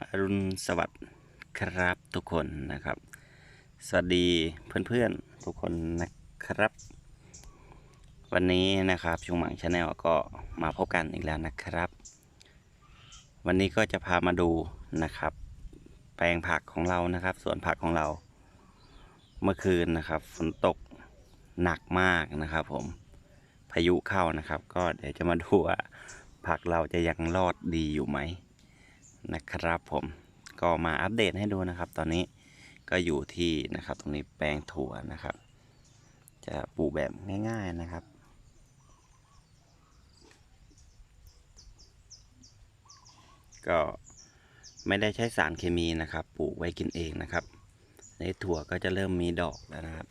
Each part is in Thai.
อรุณสวัสดิ์ครับทุกคนนะครับ สวัสดีเพื่อนๆทุกคนนะครับ วันนี้นะครับชุงหมังชาแนลก็มาพบกันอีกแล้วนะครับ วันนี้ก็จะพามาดูนะครับ แปลงผักของเรานะครับสวนผักของเรา เมื่อคืนนะครับฝนตกหนักมากนะครับผมพายุเข้านะครับ ก็เดี๋ยวจะมาดูว่าผักเราจะยังรอดดีอยู่ไหม นะครับผมก็มาอัปเดตให้ดูนะครับ ตอนนี้ก็อยู่ที่นะครับตรงนี้แปลงถั่วนะครับ จะปลูกแบบง่ายๆนะครับ ก็ไม่ได้ใช้สารเคมีนะครับ ปลูกไว้กินเองนะครับในถั่วก็จะเริ่มมีดอกแล้วนะครับ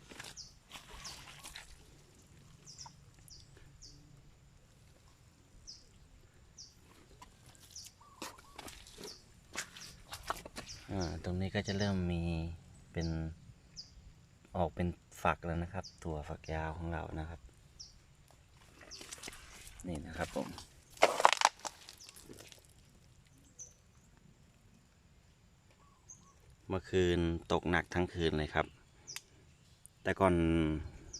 อ่า ตรงนี้ก็จะเริ่มมีเป็นออกเป็นฝักแล้วนะครับถั่วฝักยาวของเรานะครับ นี่นะครับผมเมื่อคืนตกหนักทั้งคืนเลยครับ แต่ก่อน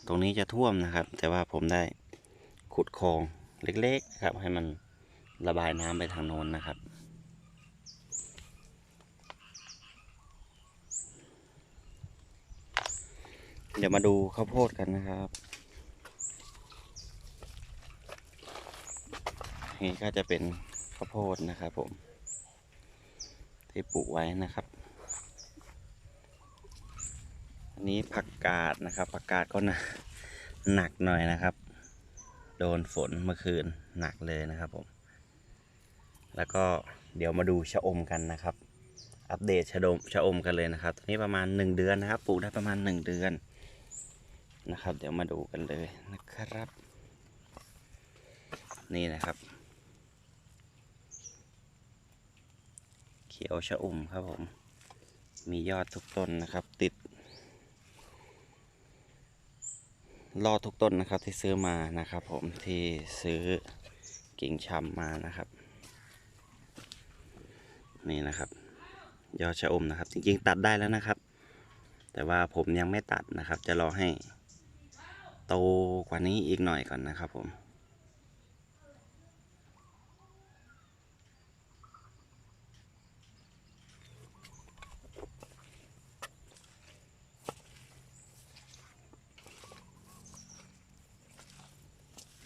ตรงนี้จะท่วมนะครับ แต่ว่าผมได้ขุดคลองเล็กๆครับ ให้มันระบายน้ำไปทางโน้นนะครับ เดี๋ยวมาดูข้าวโพดกันนะครับนี่ก็จะเป็นข้าวโพดนะครับผม ที่ปลูกไว้นะครับ อันนี้ผักกาดนะครับ ผักกาดก็หนะหนักหน่อยนะครับ โดนฝนเมื่อคืนหนักเลยนะครับผม แล้วก็เดี๋ยวมาดูชะอมกันนะครับอัปเดตชะอมชะอมกันเลยนะครับ ตอนนี้ประมาณ 1 เดือนนะครับ ปลูกได้ประมาณ 1 เดือน นะครับ เดี๋ยวมาดูกันเลยนะครับ นี่นะครับ เขียวชะอุ่มครับผม มียอดทุกต้นนะครับ ติดรอดทุกต้นนะครับที่ซื้อมานะครับ ผมที่ซื้อกิ่งชำมานะครับ นี่นะครับ ยอดชะอมนะครับ จริงๆ ตัดได้แล้วนะครับ แต่ว่าผมยังไม่ตัดนะครับ จะรอให้ โตกว่านี้อีกหน่อยก่อนนะครับผม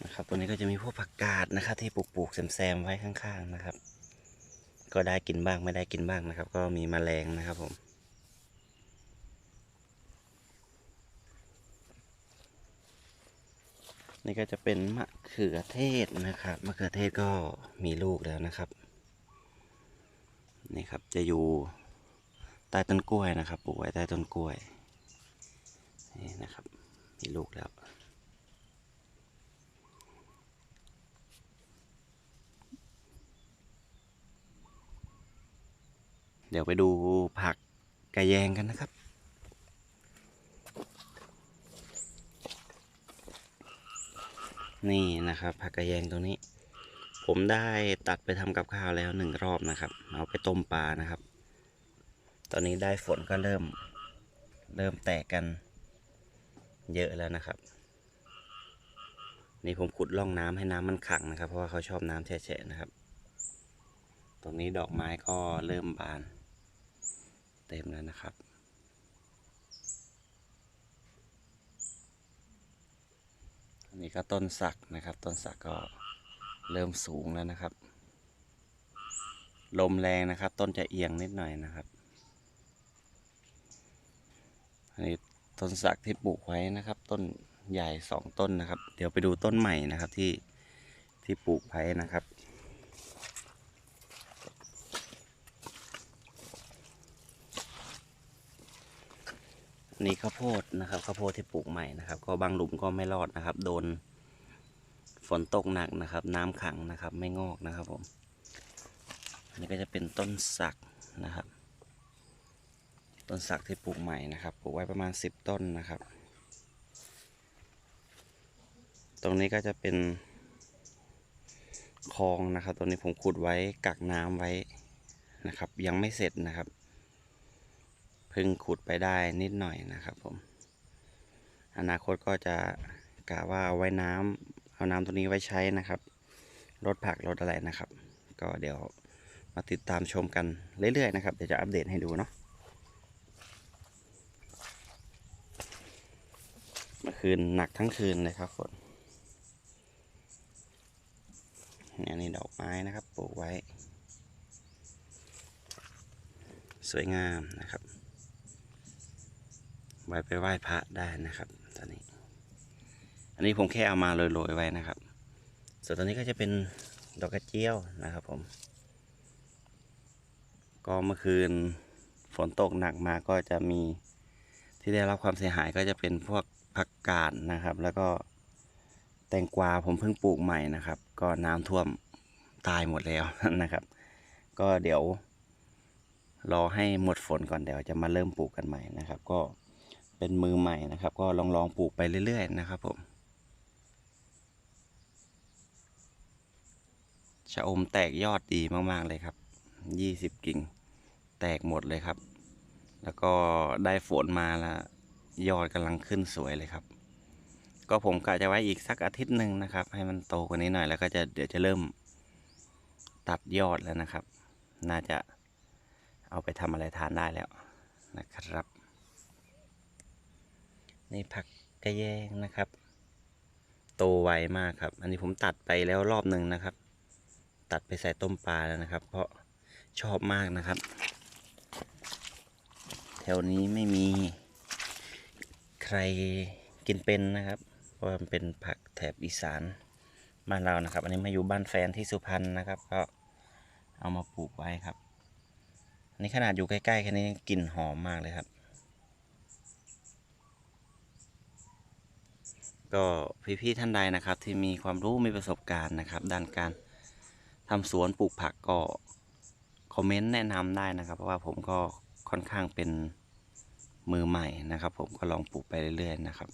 นะครับตัวนี้ก็จะมีพวกผักกาดนะครับ ที่ปลูกปลูกแซมๆไว้ข้างๆนะครับ ก็ได้กินบ้างไม่ได้กินบ้างนะครับ ก็มีแมลงนะครับผม นี่ก็จะเป็นมะเขือเทศนะครับ มะเขือเทศก็มีลูกแล้วนะครับ นี่ครับจะอยู่ใต้ต้นกล้วยนะครับปลูกไว้ใต้ต้นกล้วย นี่นะครับ มีลูกแล้วเดี๋ยวไปดูผักกระแยงกันนะครับ นี่นะครับ ผักกระแยงตรงนี้ ผมได้ตัดไปทำกับข้าวแล้วหนึ่งรอบนะครับ เอาไปต้มปลานะครับ ตอนนี้ได้ฝนก็เริ่ม เริ่มแตกกัน เยอะแล้วนะครับ นี่ผมขุดร่องน้ำให้น้ำมันขังนะครับ เพราะว่าเขาชอบน้ำแฉะนะครับ ตรงนี้ดอกไม้ก็เริ่มบาน เต็มแล้วนะครับ อันนี้ก็ต้นสักนะครับ ต้นสักก็เริ่มสูงแล้วนะครับ ลมแรงนะครับ ต้นจะเอียงนิดหน่อยนะครับ อันนี้ต้นสักที่ปลูกไว้นะครับ ต้นใหญ่สองต้นนะครับ เดี๋ยวไปดูต้นใหม่นะครับที่ที่ปลูกไว้นะครับ นนี้ข้าวโพดนะครับข้าวโพดที่ปลูกใหม่นะครับ ก็บางหลุมก็ไม่รอดนะครับ โดนฝนตกหนักนะครับ น้ำขังนะครับ ไม่งอกนะครับผม อันนี้ก็จะเป็นต้นสักนะครับ ต้นสักที่ปลูกใหม่นะครับปลูกไว้ประมาณสิบต้นนะครับ ตรงนี้ก็จะเป็นคลองนะครับ ตรงนี้ผมขุดไว้กักน้ำไว้นะครับ ยังไม่เสร็จนะครับ เพิ่งขุดไปได้นิดหน่อยนะครับผม อนาคตก็จะกะว่าเอาไว้น้ำเอาน้ำตัวนี้ไว้ใช้นะครับรดผักรดอะไรนะครับ ก็เดี๋ยวมาติดตามชมกันเรื่อยๆนะครับเดี๋ยวจะอัปเดตให้ดูเนาะเมื่อคืนหนักทั้งคืนเลยครับฝนเนี่ยนี่ดอกไม้นะครับปลูกไว้ สวยงามนะครับ ไว้ไปไหว้พระได้นะครับตอนนี้ อันนี้ผมแค่เอามาโรยๆไว้นะครับ ส่วนตอนนี้ก็จะเป็นดอกกระเจียวนะครับผม ก็เมื่อคืนฝนตกหนักมาก็จะมีที่ได้รับความเสียหายก็จะเป็นพวกผักกาดนะครับ แล้วก็แตงกวาผมเพิ่งปลูกใหม่นะครับ ก็น้ำท่วมตายหมดแล้วนะครับ ก็เดี๋ยวรอให้หมดฝนก่อนเดี๋ยวจะมาเริ่มปลูกกันใหม่นะครับ ก็ เป็นมือใหม่นะครับ ก็ลองลองปลูกไปเรื่อย ๆ นะครับผมชะอมแตกยอดดีมาก ๆ เลยครับยี่สิบกิ่ง แตกหมดเลยครับ แล้วก็ได้ฝนมาแล้วยอดกำลังขึ้นสวยเลยครับ ก็ผมกะจะไว้อีกสักอาทิตย์หนึ่งนะครับ ให้มันโตกว่านี้หน่อยแล้วก็จะเดี๋ยวจะเริ่มตัดยอดแล้วนะครับ น่าจะเอาไปทำอะไรทานได้แล้วนะครับ นี่ผักกระแยงนะครับ โตไวมากครับ อันนี้ผมตัดไปแล้วรอบหนึ่งนะครับ ตัดไปใส่ต้มปลาแล้วนะครับ เพราะชอบมากนะครับ แถวนี้ไม่มีใครกินเป็นนะครับ เพราะมันเป็นผักแถบอีสานบ้านเรานะครับ อันนี้มาอยู่บ้านแฟนที่สุพรรณนะครับ ก็เอามาปลูกไว้ครับ อันนี้ขนาดอยู่ใกล้ๆแค่นี้กลิ่นหอมมากเลยครับ ก็พี่ๆท่านใดนะครับ ที่มีความรู้มีประสบการณ์นะครับ ด้านการทำสวนปลูกผักก็คอมเมนต์แนะนำได้นะครับ เพราะว่าผมก็ค่อนข้างเป็นมือใหม่นะครับ ผมก็ลองปลูกไปเรื่อยๆนะครับ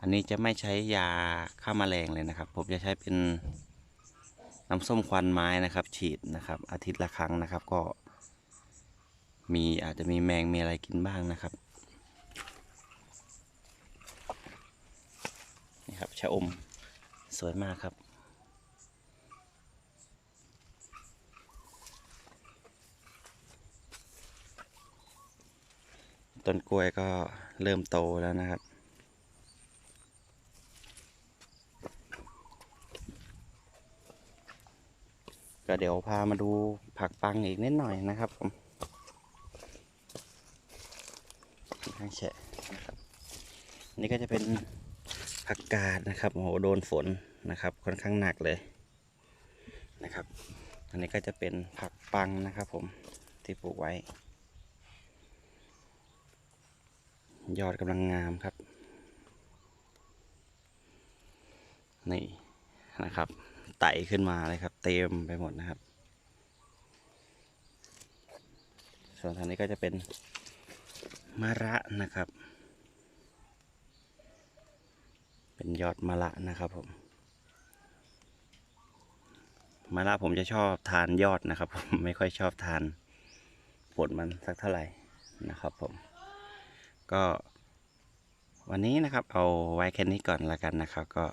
อันนี้จะไม่ใช้ยาฆ่าแมลงเลยนะครับ ผมจะใช้เป็นน้ำส้มควันไม้นะครับ ฉีดนะครับ อาทิตย์ละครั้งนะครับ ก็ มีอาจจะมีแมงมีอะไรกินบ้างนะครับ นี่ครับชะอมสวยมากครับ ต้นกล้วยก็เริ่มโตแล้วนะครับ ก็เดี๋ยวพามาดูผักปังอีกนิดหน่อยนะครับผมข้างแฉะนะครับนี่ก็จะเป็น ผักกาดนะครับโอ้โหโดนฝนนะครับ ค่อนข้างหนักเลยนะครับ อันนี้ก็จะเป็นผักปังนะครับผมที่ปลูกไว้ ยอดกำลังงามครับ นี่นะครับไต่ขึ้นมาเลยครับ เต็มไปหมดนะครับ ส่วนทางนี้ก็จะเป็นมะระนะครับ เป็นยอดมะระนะครับผมมะระผมจะชอบทานยอดนะครับผมไม่ค่อยชอบทานผลมันสักเท่าไหร่นะครับผม ก็ วันนี้นะครับ เอาไว้แค่นี้ก่อนละกันนะครับ ก็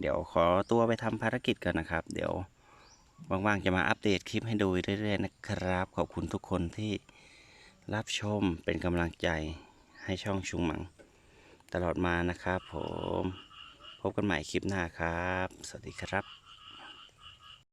เดี๋ยวขอตัวไปทำภารกิจก่อนนะครับ เดี๋ยวว่างๆจะมาอัปเดตคลิปให้ดูเรื่อยๆนะครับ ขอบคุณทุกคนที่รับชมเป็นกำลังใจให้ช่องชุงหมัง ตลอดมานะครับผม พบกันใหม่คลิปหน้าครับ สวัสดีครับ